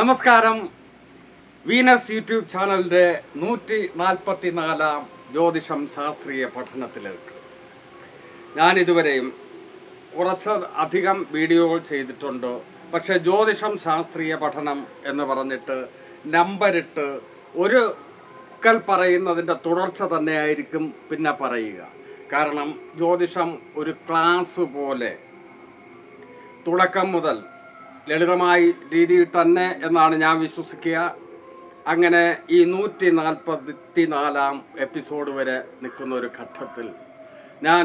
നമസ്കാരം. Venus YouTube ചാനലിന്റെ നൂറ്റി നാൽപ്പത്തി നാലാം ജ്യോതിഷം ശാസ്ത്രീയ പഠനത്തിലേക്ക്. ഞാൻ ഇതുവരെയും കുറച്ച് അധികം വീഡിയോകൾ ചെയ്തിട്ടുണ്ട്. പക്ഷേ ജ്യോതിഷം ശാസ്ത്രീയ പഠനം എന്ന് പറഞ്ഞിട്ട് നമ്പരിട്ട് ഒരു കൽ പറയുന്നതിന്റെ തുടർച്ച തന്നെയായിരിക്കും പിന്നെ പറയുക. കാരണം ജ്യോതിഷം ഒരു ക്ലാസ് പോലെ തുടക്കം മുതൽ ലളിതമായ രീതിയിൽ തന്നെ എന്നാണ് ഞാൻ വിശ്വസിക്കുക. അങ്ങനെ ഈ നൂറ്റി നാൽപ്പത്തി നാലാം എപ്പിസോഡ് വരെ നിൽക്കുന്ന ഒരു ഘട്ടത്തിൽ ഞാൻ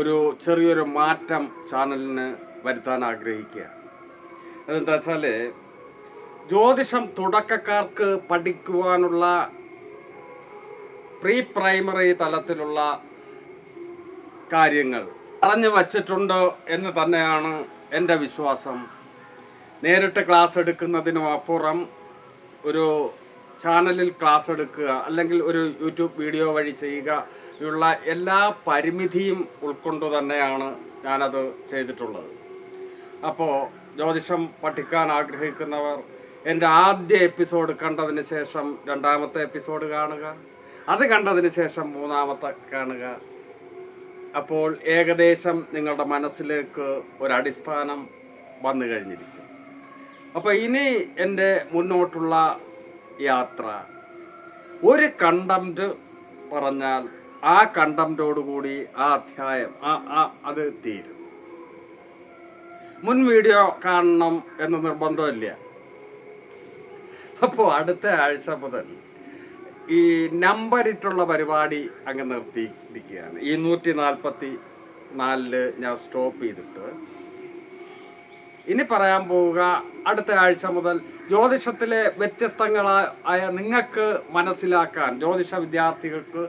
ഒരു ചെറിയൊരു മാറ്റം ചാനലിന് വരുത്താൻ ആഗ്രഹിക്കുക. അതെന്താ വെച്ചാൽ ജ്യോതിഷം തുടക്കക്കാർക്ക് പഠിക്കുവാനുള്ള പ്രീ പ്രൈമറി തലത്തിലുള്ള കാര്യങ്ങൾ പറഞ്ഞു വച്ചിട്ടുണ്ട് എന്ന് തന്നെയാണ് എന്റെ വിശ്വാസം. നേരിട്ട് ക്ലാസ് എടുക്കുന്നതിനും അപ്പുറം ഒരു ചാനലിൽ ക്ലാസ് എടുക്കുക അല്ലെങ്കിൽ ഒരു യൂട്യൂബ് വീഡിയോ വഴി ചെയ്യുക ഉള്ള എല്ലാ പരിമിതിയും ഉൾക്കൊണ്ടു തന്നെയാണ് ഞാനത് ചെയ്തിട്ടുള്ളത്. അപ്പോൾ ജ്യോതിഷം പഠിക്കാൻ ആഗ്രഹിക്കുന്നവർ എന്റെ ആദ്യ എപ്പിസോഡ് കണ്ടതിന് ശേഷം രണ്ടാമത്തെ എപ്പിസോഡ് കാണുക അത് കണ്ടതിന് ശേഷം മൂന്നാമത്തെ കാണുക. അപ്പോൾ ഏകദേശം നിങ്ങളുടെ മനസ്സിലേക്ക് ഒരടിസ്ഥാനം വന്നു കഴിഞ്ഞിരിക്കും. അപ്പോൾ ഇനി എന്റെ മുന്നോട്ടുള്ള യാത്ര. ഒരു കണ്ടംറ്റ് പറഞ്ഞാൽ ആ കണ്ടംറ്റോടുകൂടി ആ അധ്യായം ആ ആ അത് തീരും. മുൻ വീഡിയോ കാണണം എന്ന് നിർബന്ധമില്ല. അപ്പോൾ അടുത്ത ആഴ്ച മുതൽ ഈ നമ്പറിട്ടുള്ള പരിപാടി അങ്ങ് നിർത്തിയിരിക്കുകയാണ്. ഈ നൂറ്റി നാൽപ്പത്തി നാലിൽ ഞാൻ സ്റ്റോപ്പ് ചെയ്തിട്ട് ഇനി പറയാൻ പോവുക അടുത്ത ആഴ്ച മുതൽ ജ്യോതിഷത്തിലെ വ്യത്യസ്തങ്ങളായ നിങ്ങൾക്ക് മനസ്സിലാക്കാൻ ജ്യോതിഷ വിദ്യാർത്ഥികൾക്ക്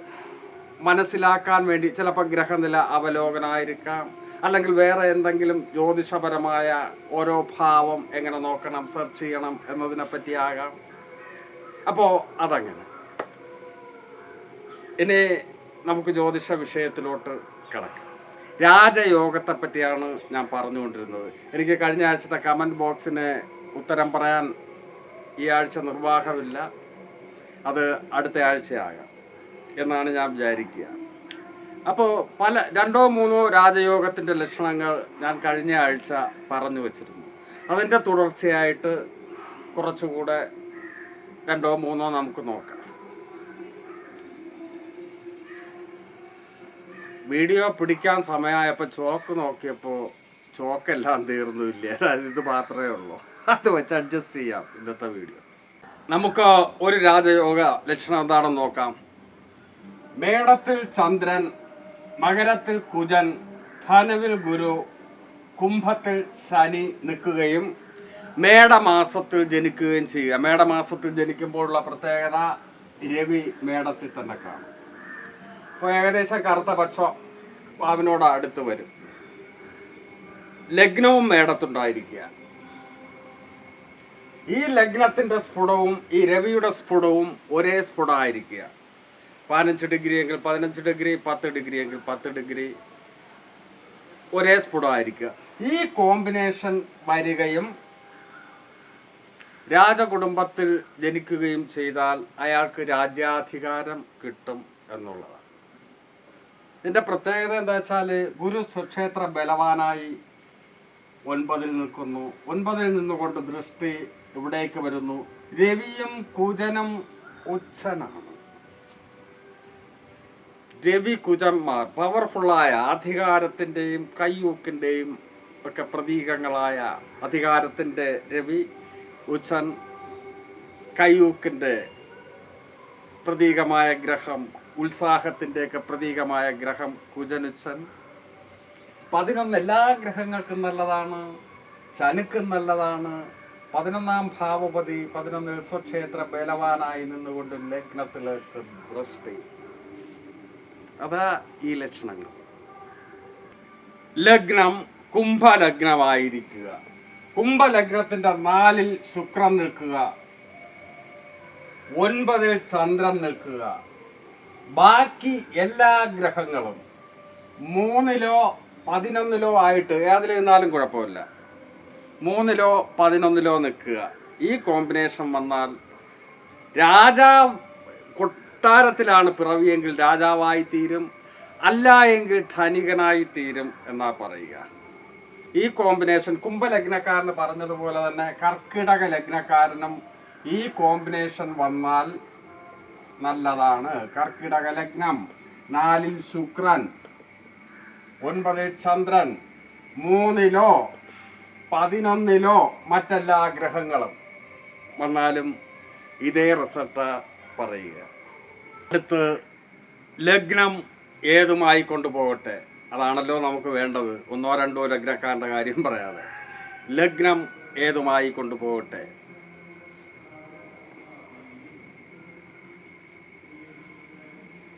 മനസ്സിലാക്കാൻ വേണ്ടി ചിലപ്പോൾ ഗ്രഹനില അവലോകനമായിരിക്കാം അല്ലെങ്കിൽ വേറെ എന്തെങ്കിലും ജ്യോതിഷപരമായ ഓരോ ഭാവം എങ്ങനെ നോക്കണം സെർച്ച് ചെയ്യണം എന്നതിനെ പറ്റിയാകാം അപ്പോൾ അതങ്ങനെ. ഇനി നമുക്ക് ജ്യോതിഷ വിഷയത്തിലോട്ട് കിടക്കാം. രാജയോഗത്തെ പറ്റിയാണ് ഞാൻ പറഞ്ഞുകൊണ്ടിരുന്നത്. എനിക്ക് കഴിഞ്ഞ ആഴ്ചത്തെ കമന്റ് ബോക്സിന് ഉത്തരം പറയാൻ ഈ ആഴ്ച നിർവാഹമില്ല. അത് അടുത്ത ആഴ്ചയാകാം എന്നാണ് ഞാൻ വിചാരിക്കുക. അപ്പോൾ പല രണ്ടോ മൂന്നോ രാജയോഗത്തിന്റെ ലക്ഷണങ്ങൾ ഞാൻ കഴിഞ്ഞ ആഴ്ച പറഞ്ഞു വച്ചിരുന്നു. അതിന്റെ തുടർച്ചയായിട്ട് കുറച്ചുകൂടെ രണ്ടോ മൂന്നോ നമുക്ക് നോക്കാം. വീഡിയോ പിടിക്കാൻ സമയമായപ്പോൾ ചോക്ക് നോക്കിയപ്പോൾ ചോക്കെല്ലാം തീർന്നു ഇല്ല? അതായത് ഇത് മാത്രമേ ഉള്ളൂ. അത് വെച്ച് അഡ്ജസ്റ്റ് ചെയ്യാം ഇന്നത്തെ വീഡിയോ. നമുക്ക് ഒരു രാജയോഗ ലക്ഷണം എന്താണെന്ന് നോക്കാം. മേടത്തിൽ ചന്ദ്രൻ മകരത്തിൽ കുജൻ ധനുവിൽ ഗുരു കുംഭത്തിൽ ശനി നിൽക്കുകയും മേടമാസത്തിൽ ജനിക്കുകയും ചെയ്യുക. മേടമാസത്തിൽ ജനിക്കുമ്പോഴുള്ള പ്രത്യേകത രവി മേടത്തിൽ തന്നെ കാണും. അപ്പോൾ ഏകദേശം കറുത്ത പക്ഷം വാവിനോട് അടുത്ത് വരും. ലഗ്നവും മേടത്തുണ്ടായിരിക്കുക ഈ ലഗ്നത്തിന്റെ സ്ഫുടവും ഈ രവിയുടെ സ്ഫുടവും ഒരേ സ്ഫുടമായിരിക്കുക പതിനഞ്ച് ഡിഗ്രി എങ്കിൽ പതിനഞ്ച് ഡിഗ്രി പത്ത് ഡിഗ്രി എങ്കിൽ പത്ത് ഡിഗ്രി ഒരേ സ്ഫുടമായിരിക്കുക. ഈ കോമ്പിനേഷൻ വരികയും രാജകുടുംബത്തിൽ ജനിക്കുകയും ചെയ്താൽ അയാൾക്ക് രാജ്യാധികാരം കിട്ടും എന്നുള്ളതാണ്. ഇതിന്റെ പ്രത്യേകത എന്താ വെച്ചാൽ ഗുരു സ്വക്ഷേത്ര ബലവാനായി ഒൻപതിൽ നിൽക്കുന്നു. ഒൻപതിൽ നിന്നുകൊണ്ട് ദൃഷ്ടി ഇവിടേക്ക് വരുന്നു. രവിയും കുജനും ഉച്ചനാണ്. രവി കുജന്മാർ പവർഫുള്ളായ അധികാരത്തിന്റെയും കയ്യൂക്കിന്റെയും ഒക്കെ പ്രതീകങ്ങളായ അധികാരത്തിന്റെ രവി ഉച്ചൻ കയ്യൂക്കിന്റെ പ്രതീകമായ ഗ്രഹം ഉത്സാഹത്തിന്റെയൊക്കെ പ്രതീകമായ ഗ്രഹം കുജനുച്ചൻ. പതിനൊന്ന് എല്ലാ ഗ്രഹങ്ങൾക്കും നല്ലതാണ് ശനുക്കും നല്ലതാണ്. പതിനൊന്നാം ഭാവപതി പതിനൊന്നിൽ സ്വക്ഷേത്ര ബലവാനായി നിന്നുകൊണ്ട് ലഗ്നത്തിലേക്ക് ദൃഷ്ടി അതാ ഈ ലക്ഷണങ്ങൾ. ലഗ്നം കുംഭലഗ്നമായിരിക്കുക. കുംഭലഗ്നത്തിന്റെ നാലിൽ ശുക്രൻ നിൽക്കുക. ഒൻപതിൽ ചന്ദ്രൻ നിൽക്കുക. ബാക്കി എല്ലാ ഗ്രഹങ്ങളും മൂന്നിലോ പതിനൊന്നിലോ ആയിട്ട് ഏതിലിരുന്നാലും കുഴപ്പമില്ല. മൂന്നിലോ പതിനൊന്നിലോ നിൽക്കുക. ഈ കോമ്പിനേഷൻ വന്നാൽ രാജാവ് കൊട്ടാരത്തിലാണ് പിറവിയെങ്കിൽ രാജാവായി തീരും അല്ല എങ്കിൽ ധനികനായി തീരും എന്നാ പറയുക. ഈ കോമ്പിനേഷൻ കുംഭലഗ്നക്കാരന് പറഞ്ഞതുപോലെ തന്നെ കർക്കിടക ലഗ്നക്കാരനും ഈ കോമ്പിനേഷൻ വന്നാൽ നല്ലതാണ്. കർക്കിടക ലഗ്നം. നാലിൽ ശുക്രൻ. ഒൻപതിൽ ചന്ദ്രൻ. മൂന്നിലോ പതിനൊന്നിലോ മറ്റെല്ലാ ഗ്രഹങ്ങളും. വന്നാലും ഇതേ റിസൾട്ട് പറയുക. അടുത്ത് ലഗ്നം ഏതുമായി കൊണ്ടുപോകട്ടെ? അതാണല്ലോ നമുക്ക് വേണ്ടത്. ഒന്നോ രണ്ടോ ലഗ്നക്കാരന്റെ കാര്യം പറയാതെ. ലഗ്നം ഏതുമായി കൊണ്ടുപോകട്ടെ?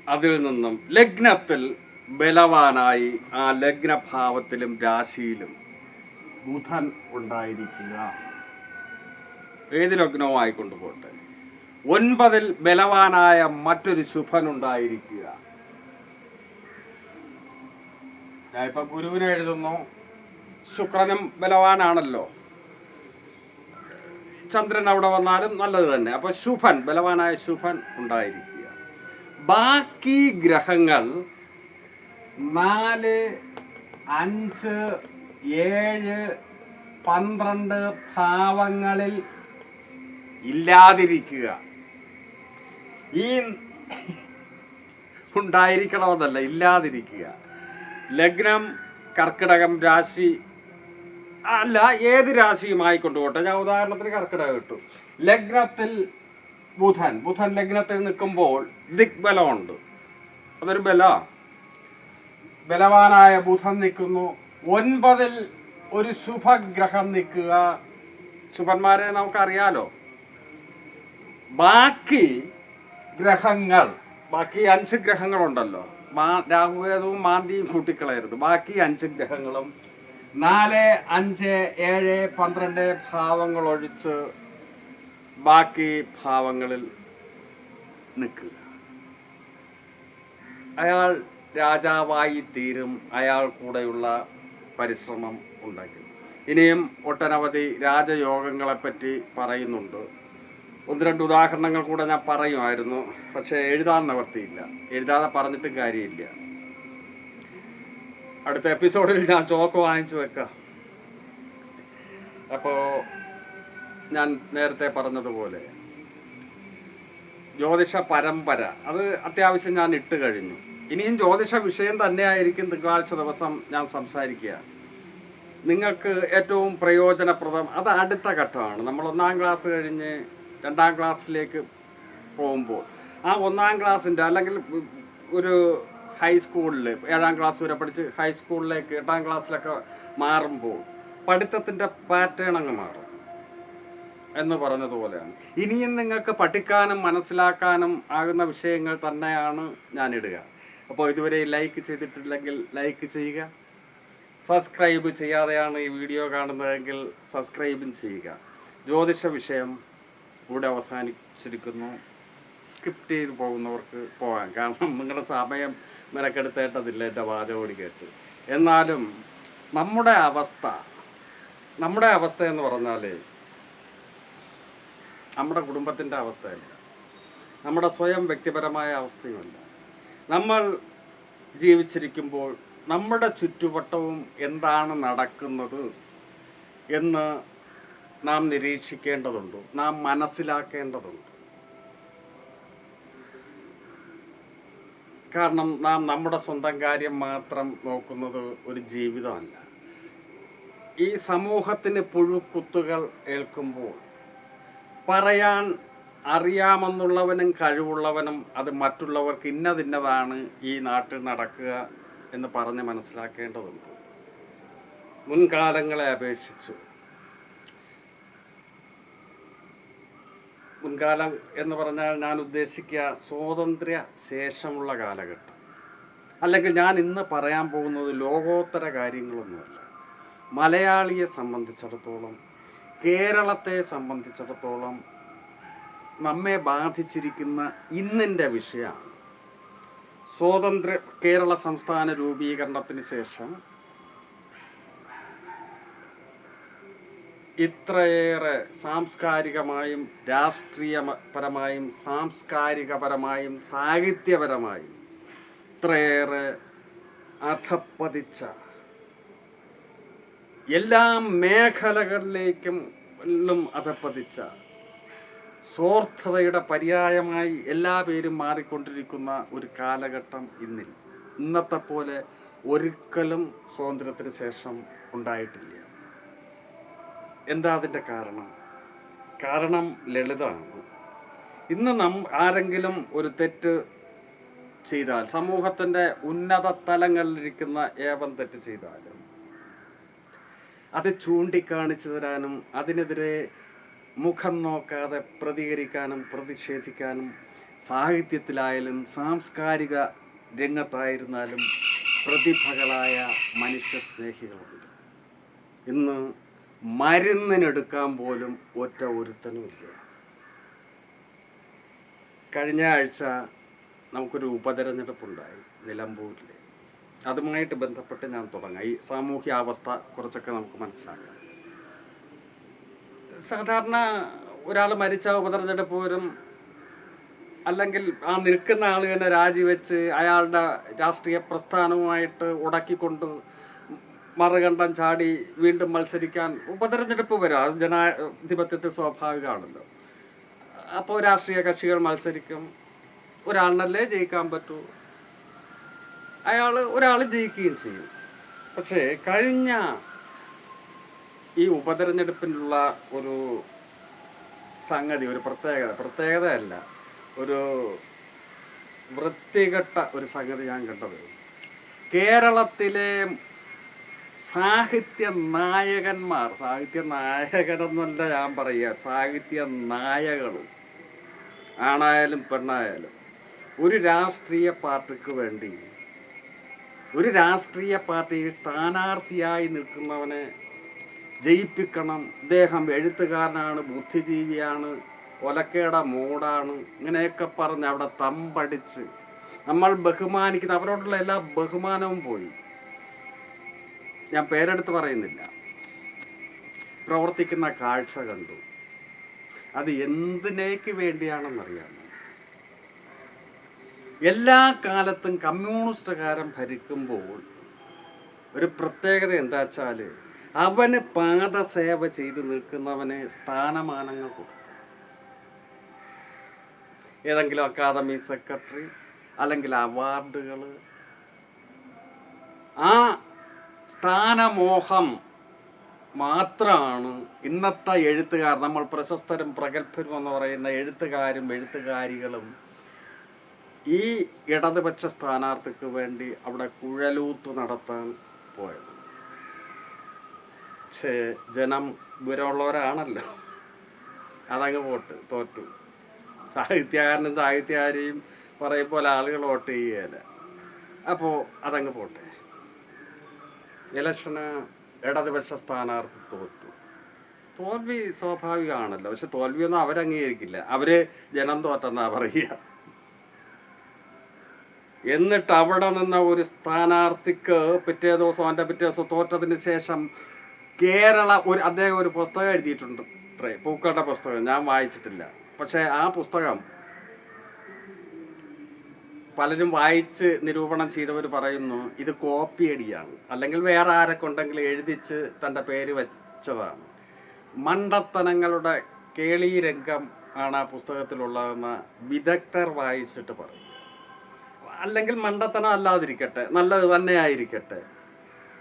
അതിൽ നിന്നും ലഗ്നത്തിൽ ബലവാനായി ആ ലഗ്നഭാവത്തിലും രാശിയിലും ബുധൻ ഉണ്ടായിരിക്കുക. ഏത് ലഗ്നവുമായി കൊണ്ടുപോട്ടെ ഒൻപതിൽ ബലവാനായ മറ്റൊരു ശുഭൻ ഉണ്ടായിരിക്കുക. ഞാൻ ഇപ്പൊ ഗുരുവിനെ എഴുതുന്നു. ശുക്രനും ബലവാനാണല്ലോ. ചന്ദ്രൻ അവിടെ വന്നാലും നല്ലത് തന്നെ. അപ്പൊ ശുഭൻ ബലവാനായ ശുഭൻ ഉണ്ടായിരിക്കുക ബാക്കി ഗ്രഹങ്ങൾ നാല് അഞ്ച് ഏഴ് പന്ത്രണ്ട് ഭാവങ്ങളിൽ ഇല്ലാതിരിക്കുക. ഈ ഉണ്ടായിരിക്കണമെന്നല്ല ഇല്ലാതിരിക്കുക. ലഗ്നം കർക്കിടകം രാശി അല്ല ഏത് രാശിയുമായി കൊണ്ടുപോട്ടെ ഞാൻ ഉദാഹരണത്തിന് കർക്കിടകം കിട്ടും ലഗ്നത്തിൽ ബുധൻ. ബുധൻ ലഗ്നത്തിൽ നിൽക്കുമ്പോൾ ദിഗ്ബലമുണ്ട് അതൊരു ബല. ബലവാനായ ബുധൻ നിൽക്കുന്നു. ഒൻപതിൽ ഒരു ശുഭഗ്രഹം നിൽക്കുക. ശുഭന്മാരെ നമുക്കറിയാലോ. ബാക്കി ഗ്രഹങ്ങൾ ബാക്കി അഞ്ച് ഗ്രഹങ്ങളുണ്ടല്ലോ. മാ രാഹുവേദവും മാന്തിയും കൂട്ടിക്കളയരുത്. ബാക്കി അഞ്ച് ഗ്രഹങ്ങളും. നാല് അഞ്ച് ഏഴ് പന്ത്രണ്ട് ഭാവങ്ങൾ ഒഴിച്ച് ബാക്കി ഭാവങ്ങളിൽ നിൽക്കുക. അയാൾ രാജാവായി തീരും അയാൾ കൂടെയുള്ള പരിശ്രമം ഉണ്ടാക്കും. ഇനിയും ഒട്ടനവധി രാജയോഗങ്ങളെപ്പറ്റി പറയുന്നുണ്ട്. ഒന്ന് രണ്ട് ഉദാഹരണങ്ങൾ കൂടെ ഞാൻ പറയുമായിരുന്നു പക്ഷേ എഴുതാൻ നിവർത്തിയില്ല എഴുതാതെ പറഞ്ഞിട്ടും കാര്യമില്ല. അടുത്ത എപ്പിസോഡിൽ ഞാൻ ചോക്ക് വാങ്ങിച്ചു വെക്കാം. അപ്പോൾ ഞാൻ നേരത്തെ പറഞ്ഞതുപോലെ. ജ്യോതിഷ പരമ്പര അത് അത്യാവശ്യം ഞാൻ ഇട്ട് കഴിഞ്ഞു. ഇനിയും ജ്യോതിഷ വിഷയം തന്നെയായിരിക്കും തിങ്കളാഴ്ച ദിവസം ഞാൻ സംസാരിക്കുക. നിങ്ങൾക്ക് ഏറ്റവും പ്രയോജനപ്രദം അത് അടുത്ത ഘട്ടമാണ്. നമ്മൾ ഒന്നാം ക്ലാസ് കഴിഞ്ഞ് രണ്ടാം ക്ലാസ്സിലേക്ക് പോകുമ്പോൾ ആ ഒന്നാം ക്ലാസ്സിന്റെ അല്ലെങ്കിൽ ഒരു ഹൈസ്കൂളിൽ ഏഴാം ക്ലാസ് വരെ പഠിച്ച് ഹൈസ്കൂളിലേക്ക് എട്ടാം ക്ലാസ്സിലൊക്കെ മാറുമ്പോൾ പഠിത്തത്തിന്റെ പാറ്റേൺ അങ്ങ് മാറും. എന്ന് പറഞ്ഞതുപോലെയാണ്. ഇനിയും നിങ്ങൾക്ക് പഠിക്കാനും മനസ്സിലാക്കാനും ആകുന്ന വിഷയങ്ങൾ തന്നെയാണ് ഞാൻ ഇടുക അപ്പോൾ ഇതുവരെ ലൈക്ക് ചെയ്തിട്ടില്ലെങ്കിൽ ലൈക്ക് ചെയ്യുക. സബ്സ്ക്രൈബ് ചെയ്യാതെയാണ് ഈ വീഡിയോ കാണുന്നതെങ്കിൽ സബ്സ്ക്രൈബും ചെയ്യുക. ജ്യോതിഷ വിഷയം ഇവിടെ അവസാനിച്ചിരിക്കുന്നു. സ്കിപ്പ് ചെയ്ത് പോകുന്നവർക്ക് പോകാം. കാരണം നിങ്ങളുടെ സമയം മെനക്കെടുത്തേണ്ടതില്ല എന്റെ വാചകോടി കേട്ട്. എന്നാലും നമ്മുടെ അവസ്ഥ നമ്മുടെ അവസ്ഥ എന്ന് പറഞ്ഞാൽ നമ്മുടെ കുടുംബത്തിന്റെ അവസ്ഥയല്ല. നമ്മുടെ സ്വയം വ്യക്തിപരമായ അവസ്ഥയുമല്ല. നമ്മൾ ജീവിച്ചിരിക്കുമ്പോൾ നമ്മുടെ ചുറ്റുവട്ടവും എന്താണ് നടക്കുന്നത് എന്ന് നാം നിരീക്ഷിക്കേണ്ടതുണ്ട് നാം മനസ്സിലാക്കേണ്ടതുണ്ട്. കാരണം നാം നമ്മുടെ സ്വന്തം കാര്യം മാത്രം നോക്കുന്നത് ഒരു ജീവിതമല്ല. ഈ സമൂഹത്തിന് പുഴുക്കുത്തുകൾ ഏൽക്കുമ്പോൾ പറയാൻ അറിയാമെന്നുള്ളവനും കഴിവുള്ളവനും അത് മറ്റുള്ളവർക്ക് ഇന്നതിന്നതാണ് ഈ നാട്ടിൽ നടക്കുക എന്ന് പറഞ്ഞ് മനസ്സിലാക്കേണ്ടതുണ്ട്. മുൻകാലങ്ങളെ അപേക്ഷിച്ച്. മുൻകാലം എന്ന് പറഞ്ഞാൽ ഞാൻ ഉദ്ദേശിക്കുക സ്വാതന്ത്ര്യ ശേഷമുള്ള കാലഘട്ടം. അല്ലെങ്കിൽ ഞാൻ ഇന്ന് പറയാൻ പോകുന്നത് ലോകോത്തര കാര്യങ്ങളൊന്നുമല്ല. മലയാളിയെ സംബന്ധിച്ചിടത്തോളം കേരളത്തെ സംബന്ധിച്ചിടത്തോളം നമ്മെ ബാധിച്ചിരിക്കുന്ന ഇന്നിന്റെ വിഷയമാണ് സ്വാതന്ത്ര്യ കേരള സംസ്ഥാന രൂപീകരണത്തിന് ശേഷം ഇത്രയേറെ സാംസ്കാരികമായും രാഷ്ട്രീയപരമായും സാംസ്കാരികപരമായും സാഹിത്യപരമായും ഇത്രയേറെ അധപ്പതിച്ച എല്ലാ മേഖലകളിലേക്കും അധപ്പതിച്ച സ്വാർത്ഥതയുടെ പര്യായമായി എല്ലാ പേരും മാറിക്കൊണ്ടിരിക്കുന്ന ഒരു കാലഘട്ടം ഇന്നിൽ. ഇന്നത്തെ പോലെ ഒരിക്കലും സ്വാതന്ത്ര്യത്തിന് ശേഷം ഉണ്ടായിട്ടില്ല. എന്താ അതിന്റെ കാരണം? കാരണം ലളിതമാണ്. ഇന്ന് നം ആരെങ്കിലും ഒരു തെറ്റ് ചെയ്താൽ സമൂഹത്തിന്റെ ഉന്നത തലങ്ങളിലിരിക്കുന്ന ഏവൻ തെറ്റ് ചെയ്താലും അത് ചൂണ്ടിക്കാണിച്ചു തരാനും അതിനെതിരെ മുഖം നോക്കാതെ പ്രതികരിക്കാനും പ്രതിഷേധിക്കാനും സാഹിത്യത്തിലായാലും സാംസ്കാരിക രംഗത്തായിരുന്നാലും പ്രതിഭകളായ മനുഷ്യ സ്നേഹികളുണ്ട് ഇന്ന് മരുന്നിനെടുക്കാൻ പോലും ഒറ്റ ഒരുത്തനുമില്ല. കഴിഞ്ഞ ആഴ്ച നമുക്കൊരു ഉപതെരഞ്ഞെടുപ്പുണ്ടായി നിലമ്പൂരിൽ അതുമായിട്ട് ബന്ധപ്പെട്ട് ഞാൻ തുടങ്ങാം. ഈ സാമൂഹ്യാവസ്ഥ കുറച്ചൊക്കെ നമുക്ക് മനസ്സിലാക്കാം. സാധാരണ ഒരാൾ മരിച്ച ഉപതെരഞ്ഞെടുപ്പ് അല്ലെങ്കിൽ ആ നിൽക്കുന്ന ആൾ തന്നെ രാജിവെച്ച് അയാളുടെ രാഷ്ട്രീയ പ്രസ്ഥാനവുമായിട്ട് ഉടക്കിക്കൊണ്ട് മറുകണ്ഠം ചാടി വീണ്ടും മത്സരിക്കാൻ ഉപതെരഞ്ഞെടുപ്പ് വരും. അത് ജനാധിപത്യത്തിൽ സ്വാഭാവികമാണല്ലോ. അപ്പോൾ രാഷ്ട്രീയ കക്ഷികൾ മത്സരിക്കും. ഒരാളിനല്ലേ ജയിക്കാൻ പറ്റൂ? അയാൾ ഒരാൾ ജയിക്കുകയും ചെയ്യും. പക്ഷേ കഴിഞ്ഞ ഈ ഉപതെരഞ്ഞെടുപ്പിനുള്ള ഒരു സംഗതി ഒരു പ്രത്യേകത പ്രത്യേകതയല്ല ഒരു വൃത്തികെട്ട ഒരു സംഗതി ഞാൻ കണ്ടത്. കേരളത്തിലെ സാഹിത്യ നായകന്മാർ സാഹിത്യ നായകനെന്നല്ല ഞാൻ പറയുക സാഹിത്യ നായകൾ ആണായാലും പെണ്ണായാലും ഒരു രാഷ്ട്രീയ പാർട്ടിക്ക് വേണ്ടി ഒരു രാഷ്ട്രീയ പാർട്ടിയിൽ സ്ഥാനാർത്ഥിയായി നിൽക്കുന്നവനെ ജയിപ്പിക്കണം. ഇദ്ദേഹം എഴുത്തുകാരനാണ് ബുദ്ധിജീവിയാണ് കൊലക്കേട മൂടാണ് ഇങ്ങനെയൊക്കെ പറഞ്ഞ് അവിടെ തമ്പടിച്ച് നമ്മൾ ബഹുമാനിക്കുന്ന അവരോടുള്ള എല്ലാ ബഹുമാനവും പോയി. ഞാൻ പേരെടുത്ത് പറയുന്നില്ല. പ്രവർത്തിക്കുന്ന കാഴ്ച കണ്ടു. അത് എന്തിനേക്ക് വേണ്ടിയാണെന്നറിയാമോ? എല്ലാ കാലത്തും കമ്മ്യൂണിസ്റ്റുകാരൻ ഭരിക്കുമ്പോൾ ഒരു പ്രത്യേകത എന്താ വെച്ചാൽ അവന് പാദസേവ ചെയ്ത് നിൽക്കുന്നവന് സ്ഥാനമാനങ്ങൾ കൊടുക്കും. ഏതെങ്കിലും അക്കാദമി സെക്രട്ടറി അല്ലെങ്കിൽ അവാർഡുകൾ. ആ സ്ഥാനമോഹം മാത്രമാണ് ഇന്നത്തെ എഴുത്തുകാർ നമ്മൾ പ്രശസ്തരും പ്രഗത്ഭരും എന്ന് പറയുന്ന എഴുത്തുകാരും എഴുത്തുകാരികളും ഈ ഇടതുപക്ഷ സ്ഥാനാർത്ഥിക്ക് വേണ്ടി അവിടെ കുഴലൂത്ത് നടത്താൻ പോയത്. പക്ഷേ ജനം വിവരമുള്ളവരാണല്ലോ അതങ്ങ് പോട്ട് തോറ്റു. സാഹിത്യകാരനും സാഹിത്യകാരിയും പറയും പോലെ ആളുകൾ വോട്ട് ചെയ്യുകയില്ല. അപ്പോൾ അതങ്ങ് പോട്ടെ. ഇലക്ഷന് ഇടതുപക്ഷ സ്ഥാനാർത്ഥി തോറ്റു. തോൽവി സ്വാഭാവികമാണല്ലോ. പക്ഷെ തോൽവിയൊന്നും അവരംഗീകരിക്കില്ല. അവർ ജനം തോറ്റെന്നാ പറയുക. എന്നിട്ട് അവിടെ നിന്ന ഒരു സ്ഥാനാർത്ഥിക്ക് പിറ്റേ ദിവസം അവന്റെ പിറ്റേ ദിവസം തോറ്റതിന് ശേഷം കേരള ഒരു അദ്ദേഹം ഒരു പുസ്തകം എഴുതിയിട്ടുണ്ട്. ഇത്രേ പൂക്കളുടെ പുസ്തകം. ഞാൻ വായിച്ചിട്ടില്ല. പക്ഷേ ആ പുസ്തകം പലരും വായിച്ച് നിരൂപണം ചെയ്തവർ പറയുന്നു ഇത് കോപ്പി കോപ്പിയടിയാണ്. അല്ലെങ്കിൽ വേറെ ആരെക്കൊണ്ടെങ്കിലും എഴുതിച്ച് തന്റെ പേര് വെച്ചതാണ്. മണ്ടത്തനങ്ങളുടെ കേളീരംഗം ആണ് ആ പുസ്തകത്തിലുള്ളതെന്ന് വിദഗ്ധർ വായിച്ചിട്ട് പറയും. അല്ലെങ്കിൽ മണ്ടത്തനം അല്ലാതിരിക്കട്ടെ നല്ലത് തന്നെ ആയിരിക്കട്ടെ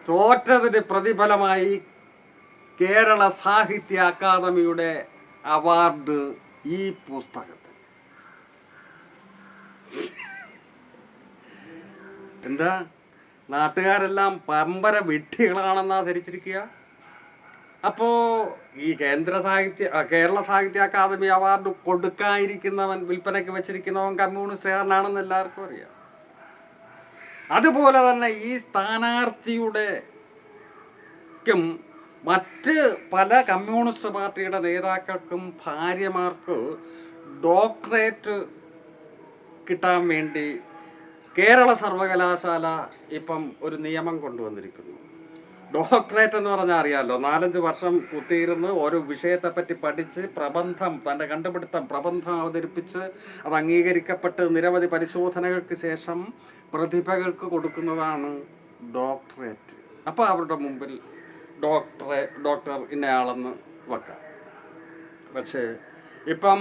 തോറ്റതിന് പ്രതിഫലമായി കേരള സാഹിത്യ അക്കാദമിയുടെ അവാർഡ് ഈ പുസ്തകത്തിൽ. എന്താ? നാട്ടുകാരെല്ലാം പരമ്പര വിഡ്ഢികളാണെന്നാ ധരിച്ചിരിക്കുക? അപ്പോ ഈ കേന്ദ്ര സാഹിത്യ കേരള സാഹിത്യ അക്കാദമി അവാർഡ് കൊടുക്കാതിരിക്കുന്നവൻ വിൽപ്പനയ്ക്ക് വെച്ചിരിക്കുന്നവൻ കമ്മ്യൂണിസ്റ്റുകാരനാണെന്ന് എല്ലാവർക്കും അറിയാം. അതുപോലെ തന്നെ ഈ സ്ഥാനാർത്ഥിയുടെ മറ്റ് പല കമ്മ്യൂണിസ്റ്റ് പാർട്ടിയുടെ നേതാക്കൾക്കും ഭാര്യമാർക്ക് ഡോക്ടറേറ്റ് കിട്ടാൻ വേണ്ടി കേരള സർവകലാശാല ഇപ്പം ഒരു നിയമം കൊണ്ടുവന്നിരിക്കുന്നു. ഡോക്ടറേറ്റ് എന്ന് പറഞ്ഞാൽ അറിയാമല്ലോ നാലഞ്ച് വർഷം കുത്തിയിരുന്ന് വിഷയത്തെ പറ്റി പഠിച്ച് പ്രബന്ധം തന്റെ കണ്ടുപിടുത്തം പ്രബന്ധം അവതരിപ്പിച്ച് അത് അംഗീകരിക്കപ്പെട്ട് നിരവധി പരിശോധനകൾക്ക് ശേഷം പ്രതിഭകൾക്ക് കൊടുക്കുന്നതാണ് ഡോക്ടറേറ്റ്. അപ്പോൾ അവരുടെ മുമ്പിൽ ഡോക്ടറെ ഡോക്ടർ ഇന്നയാളെന്ന് വെക്കാം. പക്ഷേ ഇപ്പം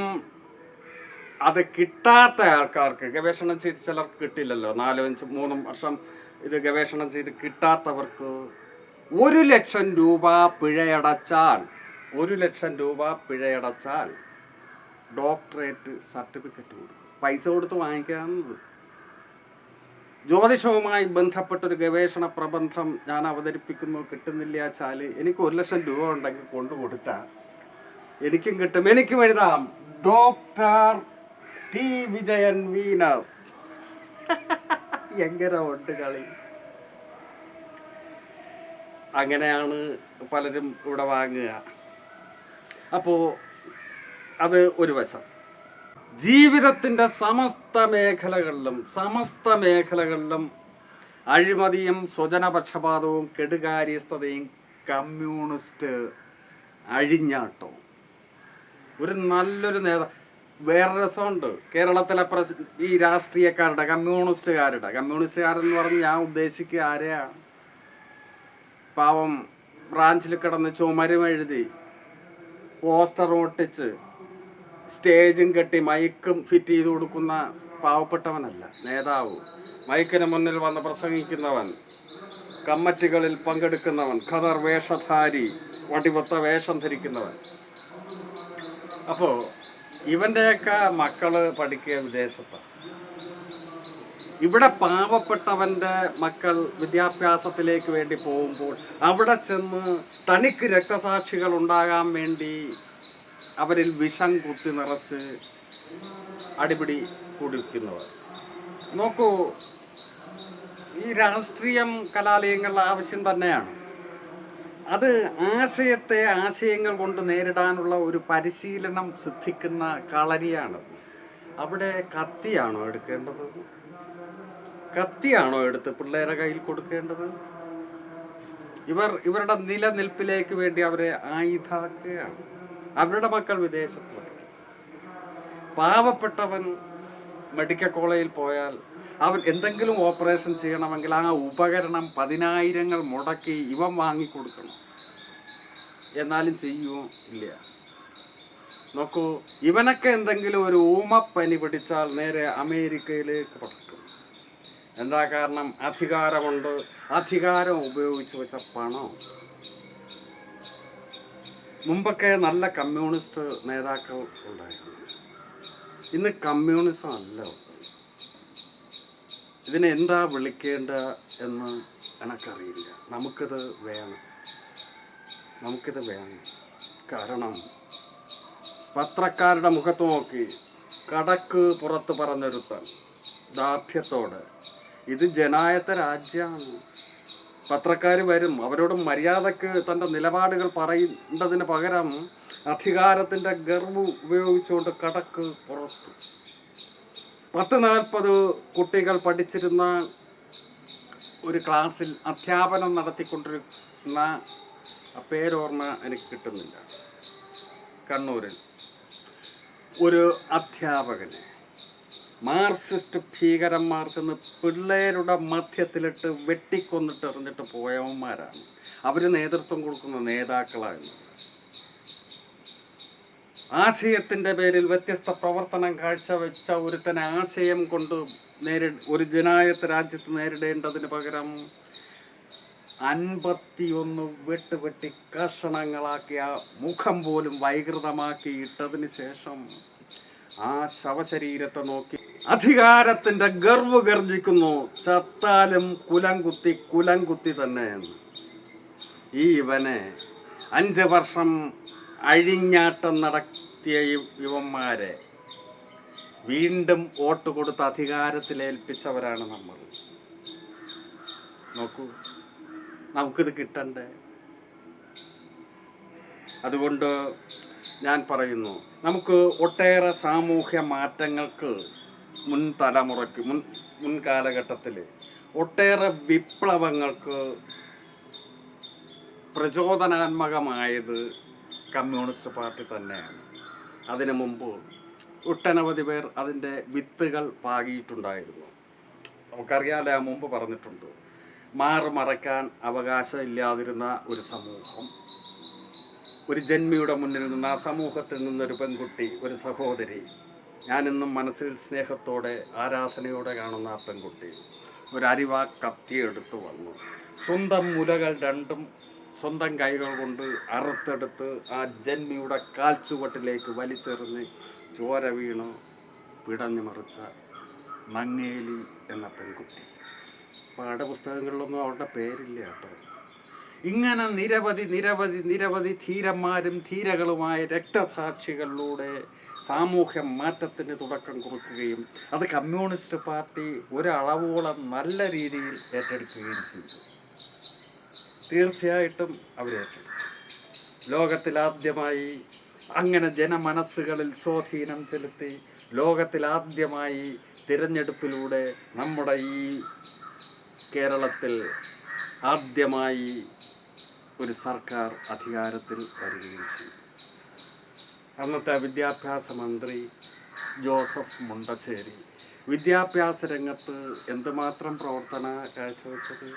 അത് കിട്ടാത്ത ആൾക്കാർക്ക് ഗവേഷണം ചെയ്ത് ചിലർക്ക് കിട്ടില്ലല്ലോ. നാലും അഞ്ചും മൂന്നും വർഷം ഇത് ഗവേഷണം ചെയ്ത് കിട്ടാത്തവർക്ക് ഒരു ലക്ഷം രൂപ പിഴയടച്ചാൽ ഒരു ലക്ഷം രൂപ പിഴയടച്ചാൽ ഡോക്ടറേറ്റ് സർട്ടിഫിക്കറ്റ് കൊടുക്കും. പൈസ കൊടുത്ത് വാങ്ങിക്കാവുന്നത്. ജ്യോതിഷവുമായി ബന്ധപ്പെട്ടൊരു ഗവേഷണ പ്രബന്ധം ഞാൻ അവതരിപ്പിക്കുന്നു. കിട്ടുന്നില്ല വെച്ചാൽ എനിക്ക് ഒരു ലക്ഷം രൂപ ഉണ്ടെങ്കിൽ കൊണ്ടു കൊടുത്താൽ എനിക്കും കിട്ടും. എനിക്കും എഴുതാം. Doctor T. വിജയൻ വീനസ്. എങ്ങനെ ഉണ്ട് കളി? അങ്ങനെയാണ് പലരും ഇവിടെ വാങ്ങുക. അപ്പോൾ അത് ഒരു വശം. ജീവിതത്തിന്റെ സമസ്ത മേഖലകളിലും സമസ്ത മേഖലകളിലും അഴിമതിയും സ്വജനപക്ഷപാതവും കെടുകാര്യസ്ഥതയും കമ്മ്യൂണിസ്റ്റ് അഴിഞ്ഞാട്ടവും ഒരു നല്ലൊരു നേതാ വേറെ രസമുണ്ട്. കേരളത്തിലെ പ്രസ് ഈ രാഷ്ട്രീയക്കാരുടെ കമ്മ്യൂണിസ്റ്റുകാരുടെ. കമ്മ്യൂണിസ്റ്റുകാരെന്ന് പറഞ്ഞ് ഞാൻ ഉദ്ദേശിക്കുക ആരെയാ? പാവം ബ്രാഞ്ചിൽ കിടന്ന് ചുമരും എഴുതി പോസ്റ്റർ ഒട്ടിച്ച് സ്റ്റേജും കെട്ടി മൈക്കും ഫിറ്റ് ചെയ്ത് കൊടുക്കുന്ന പാവപ്പെട്ടവനല്ല നേതാവ്. മൈക്കിന് മുന്നിൽ വന്ന് പ്രസംഗിക്കുന്നവൻ കമ്മറ്റികളിൽ പങ്കെടുക്കുന്നവൻ ഖദർ വേഷധാരി വടിവത്ത വേഷം ധരിക്കുന്നവൻ. അപ്പോൾ ഇവന്റെയൊക്കെ മക്കൾ പഠിക്കുക വിദേശത്താണ് ഇവിടെ പാവപ്പെട്ടവന്റെ മക്കൾ വിദ്യാഭ്യാസത്തിലേക്ക് വേണ്ടി പോകുമ്പോൾ അവിടെ ചെന്ന് തനിക്ക് രക്തസാക്ഷികൾ ഉണ്ടാകാൻ വേണ്ടി അവരിൽ വിഷം കുത്തി നിറച്ച് അടിപിടി കുടിക്കുന്നവർ നോക്കൂ ഈ രാഷ്ട്രീയം കലാലയങ്ങളുടെ ആവശ്യം തന്നെയാണ്. അത് ആശയത്തെ ആശയങ്ങൾ കൊണ്ട് നേരിടാനുള്ള ഒരു പരിശീലനം സിദ്ധിക്കുന്ന കളരിയാണ് അവിടെ കത്തിയാണോ എടുക്കേണ്ടത്? കത്തിയാണോ എടുത്ത് പിള്ളേരെ കയ്യിൽ കൊടുക്കേണ്ടത്? ഇവർ ഇവരുടെ നിലനിൽപ്പിലേക്ക് വേണ്ടി അവരെ ആയുധാക്കുകയാണ്. അവരുടെ മക്കൾ വിദേശത്ത് പാവപ്പെട്ടവൻ മെഡിക്കൽ കോളേജിൽ പോയാൽ അവൻ എന്തെങ്കിലും ഓപ്പറേഷൻ ചെയ്യണമെങ്കിൽ ആ ഉപകരണം പതിനായിരങ്ങൾ മുടക്കി ഇവൻ വാങ്ങിക്കൊടുക്കണം. എന്നാലും ചെയ്യുമോ ഇല്ല. നോക്കൂ ഇവനൊക്കെ എന്തെങ്കിലും ഒരു ഊമപ്പനി പിടിച്ചാൽ നേരെ അമേരിക്കയിലേക്ക് എന്താ കാരണം? അധികാരമുണ്ട്. അധികാരം ഉപയോഗിച്ച് വെച്ച പണം? മുമ്പൊക്കെ നല്ല കമ്മ്യൂണിസ്റ്റ് നേതാക്കൾ ഉണ്ടായിരുന്നു. ഇന്ന് കമ്മ്യൂണിസം അല്ല. ഇതിനെ എന്താ വിളിക്കേണ്ട എന്ന് എനക്കറിയില്ല. നമുക്കിത് വേണം. നമുക്കിത് വേണം. കാരണം പത്രക്കാരുടെ മുഖത്ത് നോക്കി കടക്ക് പുറത്ത് പറഞ്ഞൊരുത്തൻ ദാർഢ്യത്തോടെ ഇത് ജനായത്ത രാജ്യമാണ് പത്രക്കാർ വരും അവരോട് മര്യാദയ്ക്ക് തന്റെ നിലപാടുകൾ പറയേണ്ടതിന് പകരം അധികാരത്തിന്റെ ഗർവ് ഉപയോഗിച്ചുകൊണ്ട് കടക്ക് പുറത്തു. പത്ത് നാൽപ്പത് കുട്ടികൾ പഠിച്ചിരുന്ന ഒരു ക്ലാസ്സിൽ അധ്യാപനം നടത്തിക്കൊണ്ടിരുന്ന പേരോർമ്മ എനിക്ക് കിട്ടുന്നില്ല. കണ്ണൂരിൽ ഒരു അധ്യാപകനെ മാർക്സിസ്റ്റ് ഭീകരന്മാർ ചെന്ന് പിള്ളേരുടെ മധ്യത്തിലിട്ട് വെട്ടിക്കൊന്നിട്ട് എറിഞ്ഞിട്ട് പോയവന്മാരാണ്. അവർ നേതൃത്വം കൊടുക്കുന്ന നേതാക്കളാണ്. ആശയത്തിന്റെ പേരിൽ വ്യത്യസ്ത പ്രവർത്തനം കാഴ്ചവെച്ച ഒരുത്തനെ ആശയം കൊണ്ട് നേരി ഒരു ജനായത്ത് രാജ്യത്ത് നേരിടേണ്ടതിന് പകരം അൻപത്തിയൊന്ന് വെട്ട് വെട്ടി കഷണങ്ങളാക്കി ആ മുഖം പോലും വൈകൃതമാക്കി ഇട്ടതിന് ശേഷം ആ ശവശരീരത്തെ നോക്കി അധികാരത്തിന്റെ ഗർവ് ഗർജിക്കുന്നു. ചത്താലും കുലം കുത്തി കുലം കുത്തി തന്നെ എന്ന്. ഈ ഇവനെ അഞ്ച് വർഷം അഴിഞ്ഞാട്ടം നടത്തിയ യുവന്മാരെ വീണ്ടും വോട്ട് കൊടുത്ത് അധികാരത്തിലേൽപ്പിച്ചവരാണ് നമ്മൾ. നോക്കൂ നമുക്കിത് കിട്ടണ്ടേ? അതുകൊണ്ട് ഞാൻ പറയുന്നു നമുക്ക് ഒട്ടേറെ സാമൂഹ്യ മാറ്റങ്ങൾക്ക് മുൻ തലമുറയ്ക്ക് മുൻ മുൻ കാലഘട്ടത്തിൽ ഒട്ടേറെ വിപ്ലവങ്ങൾക്ക് പ്രചോദനാത്മകമായത് കമ്മ്യൂണിസ്റ്റ് പാർട്ടി തന്നെയാണ്. അതിനു മുമ്പ് ഒട്ടനവധി പേർ അതിന്റെ വിത്തുകൾ പാകിയിട്ടുണ്ടായിരുന്നു നമുക്കറിയാലോ മുമ്പ് പറഞ്ഞിട്ടുണ്ട് മാറുമറയ്ക്കാൻ അവകാശമില്ലാതിരുന്ന ഒരു സമൂഹം ഒരു ജന്മിയുടെ മുന്നിൽ നിന്ന് ആ സമൂഹത്തിൽ നിന്നൊരു പെൺകുട്ടി ഒരു സഹോദരി ഞാനിന്നും മനസ്സിൽ സ്നേഹത്തോടെ ആരാധനയോടെ കാണുന്ന ആ പെൺകുട്ടി കത്തി എടുത്തു വന്നു. സ്വന്തം മുലകൾ രണ്ടും സ്വന്തം കൈകൾ കൊണ്ട് അറുത്തെടുത്ത് ആ ജന്മിയുടെ കാൽച്ചുവട്ടിലേക്ക് വലിച്ചെറിഞ്ഞ് ചോര വീണ് പിടഞ്ഞു മറിച്ച മങ്ങേലി എന്ന പെൺകുട്ടി. പാഠപുസ്തകങ്ങളിലൊന്നും അവളുടെ പേരില്ല കേട്ടോ. ഇങ്ങനെ നിരവധി നിരവധി നിരവധി ധീരന്മാരും ധീരകളുമായ രക്തസാക്ഷികളിലൂടെ സാമൂഹ്യ മാറ്റത്തിന് തുടക്കം കുറിക്കുകയും അത് കമ്മ്യൂണിസ്റ്റ് പാർട്ടി ഒരളവോളം നല്ല രീതിയിൽ ഏറ്റെടുക്കുകയും ചെയ്തു. തീർച്ചയായിട്ടും അവരേറ്റെടുത്തു ലോകത്തിലാദ്യമായി അങ്ങനെ ജനമനസ്സുകളിൽ സ്വാധീനം ചെലുത്തി ലോകത്തിലാദ്യമായി തിരഞ്ഞെടുപ്പിലൂടെ നമ്മുടെ ഈ കേരളത്തിൽ ആദ്യമായി ഒരു സർക്കാർ അധികാരത്തിൽ വരികയും ചെയ്തു. അന്നത്തെ വിദ്യാഭ്യാസ മന്ത്രി ജോസഫ് മുണ്ടശ്ശേരി. വിദ്യാഭ്യാസ രംഗത്ത് എന്തുമാത്രം പ്രവർത്തന കാഴ്ചവെച്ചത്?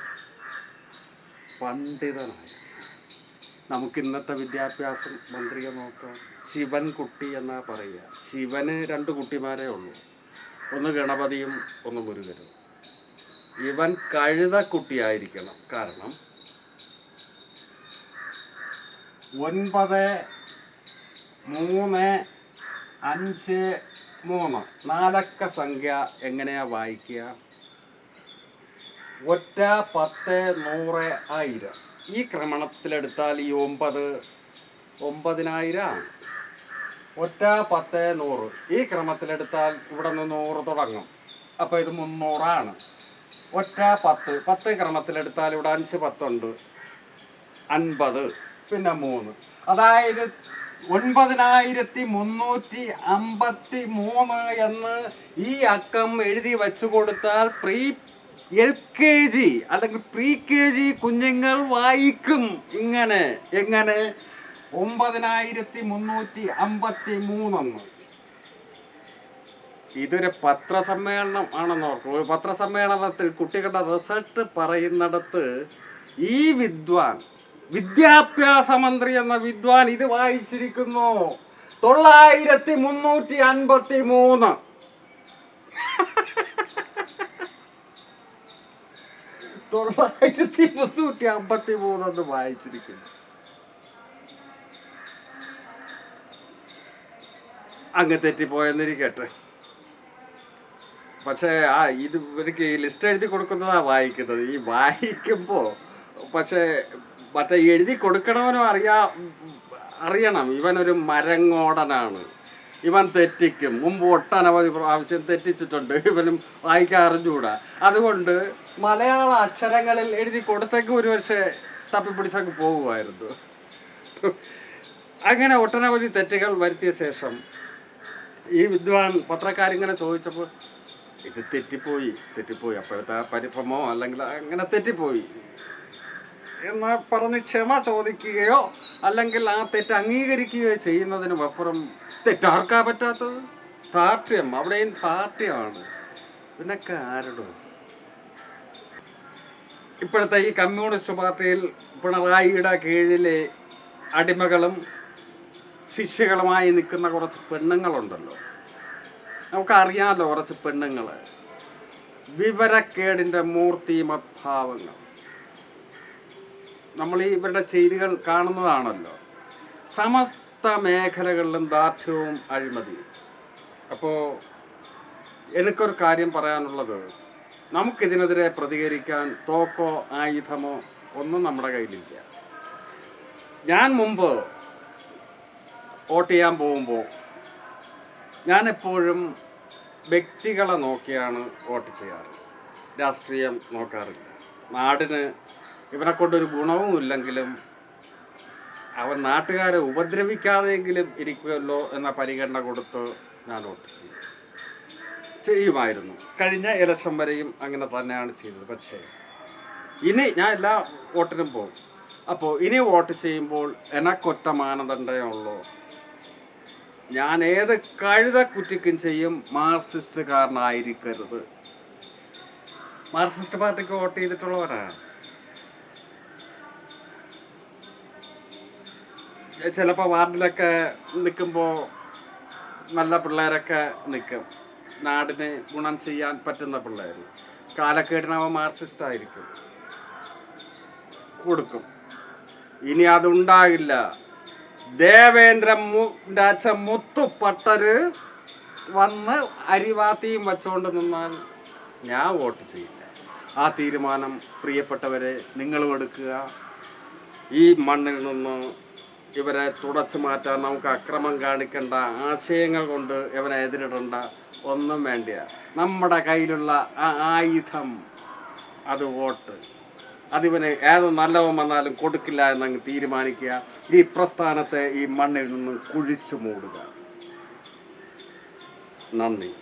പണ്ഡിതനായിരുന്നു നമുക്ക് ഇന്നത്തെ വിദ്യാഭ്യാസ മന്ത്രിയെ നോക്കാം. ശിവൻകുട്ടി എന്നാ പറയുക. ശിവന് രണ്ട് കുട്ടിമാരേ ഉള്ളൂ. ഒന്ന് ഗണപതിയും ഒന്ന് മുരുകനും. ഇവൻ കഴുതക്കുട്ടിയായിരിക്കണം കാരണം ഒൻപത് മൂന്ന് അഞ്ച് മൂന്ന്. നാലക്ക സംഖ്യ എങ്ങനെയാ വായിക്കുക? ഒറ്റ പത്ത് നൂറ് ആയിരം. ഈ ക്രമണത്തിലെടുത്താൽ ഈ ഒമ്പത് ഒമ്പതിനായിരം. ഒറ്റ പത്ത് നൂറ്. ഈ ക്രമത്തിലെടുത്താൽ ഇവിടെ നിന്ന് നൂറ് തുടങ്ങും. അപ്പോൾ ഇത് മുന്നൂറാണ്. ഒറ്റ പത്ത്. പത്ത് ക്രമത്തിലെടുത്താൽ ഇവിടെ അഞ്ച് പത്തുണ്ട്. അൻപത്. പിന്നെ മൂന്ന്. അതായത് ഒൻപതിനായിരത്തി മുന്നൂറ്റി അമ്പത്തി മൂന്ന് എന്ന് ഈ അക്കം എഴുതി വെച്ചു കൊടുത്താൽ പ്രീ എൽ കെ ജി അല്ലെങ്കിൽ പ്രീ കെ ജി കുഞ്ഞുങ്ങൾ വായിക്കും. ഇങ്ങനെ എങ്ങനെ? ഒമ്പതിനായിരത്തി മുന്നൂറ്റി അമ്പത്തി മൂന്നെന്ന് ഇതൊരു പത്രസമ്മേളനം ആണെന്ന് ഓർക്കും. ഒരു പത്രസമ്മേളനത്തിൽ കുട്ടികളുടെ റിസൾട്ട് പറയുന്നിടത്ത് ഈ വിദ്വാൻ വിദ്യാഭ്യാസ മന്ത്രി എന്ന വിദ്വാൻ ഇത് വായിച്ചിരിക്കുന്നു. തൊള്ളായിരത്തി മുന്നൂറ്റി അൻപത്തി മൂന്ന് തൊള്ളായിരത്തി മുന്നൂറ്റി അമ്പത്തി മൂന്നെന്ന് വായിച്ചിരിക്കുന്നു. അങ്ങ് തെറ്റിപ്പോയെന്നിരിക്കട്ടെ. പക്ഷേ ആ ഇത് ഇവർക്ക് ഈ ലിസ്റ്റ് എഴുതി കൊടുക്കുന്നതാണ് വായിക്കുന്നത്. ഈ വായിക്കുമ്പോൾ പക്ഷേ മറ്റേ എഴുതി കൊടുക്കണവനും അറിയാ അറിയണം. ഇവനൊരു മരങ്ങോടനാണ്. ഇവൻ തെറ്റിക്കും. മുമ്പ് ഒട്ടനവധി പ്രാവശ്യം തെറ്റിച്ചിട്ടുണ്ട്. ഇവനും വായിക്കാറിഞ്ഞുകൂടാ അതുകൊണ്ട് മലയാള അക്ഷരങ്ങളിൽ എഴുതി കൊടുത്തേക്ക് ഒരു പക്ഷേ തപ്പിപ്പിടിച്ചൊക്കെ പോകുമായിരുന്നു. അങ്ങനെ ഒട്ടനവധി തെറ്റുകൾ വരുത്തിയ ശേഷം ഈ വിദ്വാൻ പത്രക്കാരിങ്ങനെ ചോദിച്ചപ്പോൾ ഇത് തെറ്റിപ്പോയി തെറ്റിപ്പോയി. അപ്പോഴത്തെ പരിഭ്രമോ അല്ലെങ്കിൽ അങ്ങനെ തെറ്റിപ്പോയി. എന്ന് പറഞ്ഞ് ക്ഷമ ചോദിക്കുകയോ അല്ലെങ്കിൽ ആ തെറ്റ് അംഗീകരിക്കുകയോ ചെയ്യുന്നതിന് അപ്പുറം തെറ്റാർക്കാ പറ്റാത്തത്? ധാർഷ്ട്യം അവിടെയും ധാർഷ്ട്യമാണ് ഇതിനൊക്കെ ആരുടെ? ഇപ്പോഴത്തെ ഈ കമ്മ്യൂണിസ്റ്റ് പാർട്ടിയിൽ പിണറായിയുടെ കീഴിലെ അടിമകളും ശിഷ്യകളുമായി നിൽക്കുന്ന കുറച്ച് പെണ്ണുങ്ങളുണ്ടല്ലോ. നമുക്കറിയാമല്ലോ കുറച്ച് പെണ്ണുങ്ങൾ വിവരക്കേടിന്റെ മൂർത്തിമദ്ഭാവങ്ങൾ നമ്മൾ ഇവരുടെ ചെയ്തികൾ കാണുന്നതാണല്ലോ. സമസ്ത മേഖലകളിലും ദാർഢ്യവും അഴിമതിയും. അപ്പോൾ എനിക്കൊരു കാര്യം പറയാനുള്ളത്. നമുക്കിതിനെതിരെ പ്രതികരിക്കാൻ തോക്കോ ആയുധമോ ഒന്നും നമ്മുടെ കയ്യിലില്ല. ഞാൻ മുമ്പ് വോട്ട് ചെയ്യാൻ പോകുമ്പോൾ ഞാൻ എപ്പോഴും വ്യക്തികളെ നോക്കിയാണ് വോട്ട് ചെയ്യാറ്. രാഷ്ട്രീയം നോക്കാറില്ല. നാടിന് ഇവനെ കൊണ്ടൊരു ഗുണവും ഇല്ലെങ്കിലും അവൻ നാട്ടുകാരെ ഉപദ്രവിക്കാതെയെങ്കിലും ഇരിക്കുമല്ലോ എന്ന പരിഗണന കൊടുത്ത് ഞാൻ വോട്ട് ചെയ്യും ചെയ്യുമായിരുന്നു. കഴിഞ്ഞ ഇലക്ഷൻ വരെയും അങ്ങനെ തന്നെയാണ് ചെയ്തത്. പക്ഷേ ഇനി ഞാൻ എല്ലാ വോട്ടിനും പോകും. അപ്പോൾ ഇനി വോട്ട് ചെയ്യുമ്പോൾ എനക്കൊറ്റ മാനദണ്ഡമേ ഉള്ളൂ. ഞാൻ ഏത് കഴുത കുറ്റിക്കും ചെയ്യും മാർസിസ്റ്റുകാരനായിരിക്കരുത് മാർസിസ്റ്റ് പാർട്ടിക്ക് വോട്ട് ചെയ്തിട്ടുള്ളവരാണ്. ചിലപ്പോൾ വാർഡിലൊക്കെ നിൽക്കുമ്പോൾ നല്ല പിള്ളേരൊക്കെ നിൽക്കും. നാടിന് ഗുണം ചെയ്യാൻ പറ്റുന്ന പിള്ളേർ കാലക്കേടിനവ മാർസിസ്റ്റ് ആയിരിക്കും. കൊടുക്കും. ഇനി അതുണ്ടാകില്ല. ദേവേന്ദ്ര അച്ഛൻ മുത്തുപട്ടര് വന്ന് അരിവാത്തിയും വച്ചുകൊണ്ട് നിന്നാൽ ഞാൻ വോട്ട് ചെയ്യില്ല. ആ തീരുമാനം പ്രിയപ്പെട്ടവരെ നിങ്ങളും എടുക്കുക. ഈ മണ്ണിൽ നിന്ന് ഇവരെ തുടച്ചു മാറ്റാൻ നമുക്ക് അക്രമം കാണിക്കേണ്ട ആശയങ്ങൾ കൊണ്ട് ഇവനെ എതിരിടേണ്ട ഒന്നും വേണ്ട നമ്മുടെ കയ്യിലുള്ള ആ ആയുധം അത് വോട്ട്. അതിവന് ഏത് നല്ലവൻ വന്നാലും കൊടുക്കില്ല എന്നങ്ങ് തീരുമാനിക്കുക. ഈ പ്രസ്ഥാനത്തെ ഈ മണ്ണിൽ നിന്ന് കുഴിച്ചു മൂടുക. നന്ദി.